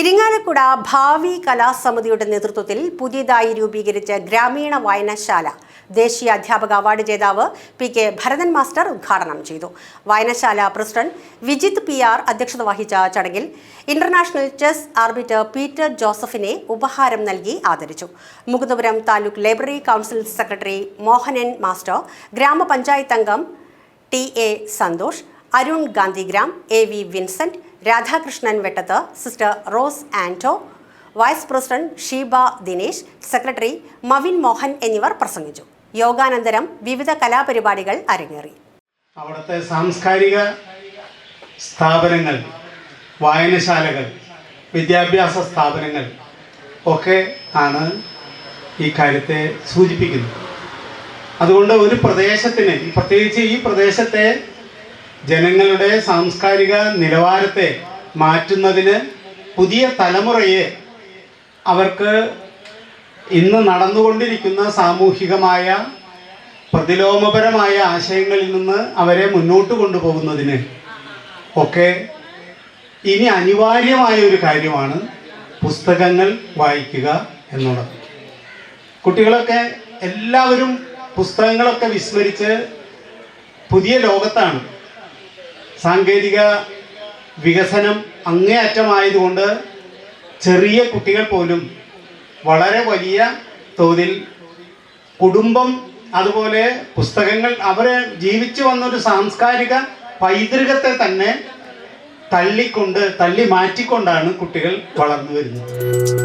ഇരിങ്ങാലക്കുട ഭാവി കലാസമിതിയുടെ നേതൃത്വത്തിൽ പുതിയതായി രൂപീകരിച്ച ഗ്രാമീണ വായനശാല ദേശീയ അധ്യാപക അവാർഡ് ജേതാവ് പി കെ ഭരതൻ മാസ്റ്റർ ഉദ്ഘാടനം ചെയ്തു. വായനശാല പ്രസിഡന്റ് വിജിത് പി ആർ അധ്യക്ഷത വഹിച്ച ചടങ്ങിൽ ഇന്റർനാഷണൽ ചെസ് ആർബിറ്റർ പീറ്റർ ജോസഫിനെ ഉപഹാരം നൽകി ആദരിച്ചു. Mukundapuram taluk library council secretary Mohanan master ഗ്രാമപഞ്ചായത്ത് അംഗം T A Santhosh Arun Gandhigram A V Vincent Radhakrishnan Vettath sister Rose Anto vice president Sheeba Dinesh secretary Mavin Mohan എന്നിവർ പ്രസംഗിച്ചു. യോഗാനന്തരം വിവിധ കലാപരിപാടികൾ അരങ്ങേറി. അവിടുത്തെ സാംസ്കാരിക സ്ഥാപനങ്ങൾ വായനശാലകൾ വിദ്യാഭ്യാസ സ്ഥാപനങ്ങൾ ഒക്കെ ആണ് ഈ കാര്യത്തെ സൂചിപ്പിക്കുന്നത്. അതുകൊണ്ട് ഒരു പ്രദേശത്തിന് പ്രത്യേകിച്ച് ഈ പ്രദേശത്തെ ജനങ്ങളുടെ സാംസ്കാരിക നിലവാരത്തെ മാറ്റുന്നതിന് പുതിയ തലമുറയെ അവർക്ക് ഇന്ന് നടന്നുകൊണ്ടിരിക്കുന്ന സാമൂഹികമായ പ്രതിലോമപരമായ ആശയങ്ങളിൽ നിന്ന് അവരെ മുന്നോട്ട് കൊണ്ടുപോകുന്നതിന് ഒക്കെ ഇനി അനിവാര്യമായ ഒരു കാര്യമാണ് പുസ്തകങ്ങൾ വായിക്കുക എന്നുള്ളത്. കുട്ടികളൊക്കെ എല്ലാവരും പുസ്തകങ്ങളൊക്കെ വിസ്മരിച്ച് പുതിയ ലോകത്താണ്. സാങ്കേതിക വികസനം അങ്ങേയറ്റമായതുകൊണ്ട് ചെറിയ കുട്ടികൾ പോലും വളരെ വലിയ തോതിൽ കുടുംബം അതുപോലെ പുസ്തകങ്ങൾ അവരെ ജീവിച്ചു വന്നൊരു സാംസ്കാരിക പൈതൃകത്തെ തന്നെ തള്ളിക്കൊണ്ട് തള്ളി മാറ്റിക്കൊണ്ടാണ് കുട്ടികൾ വളർന്നു വരുന്നത്.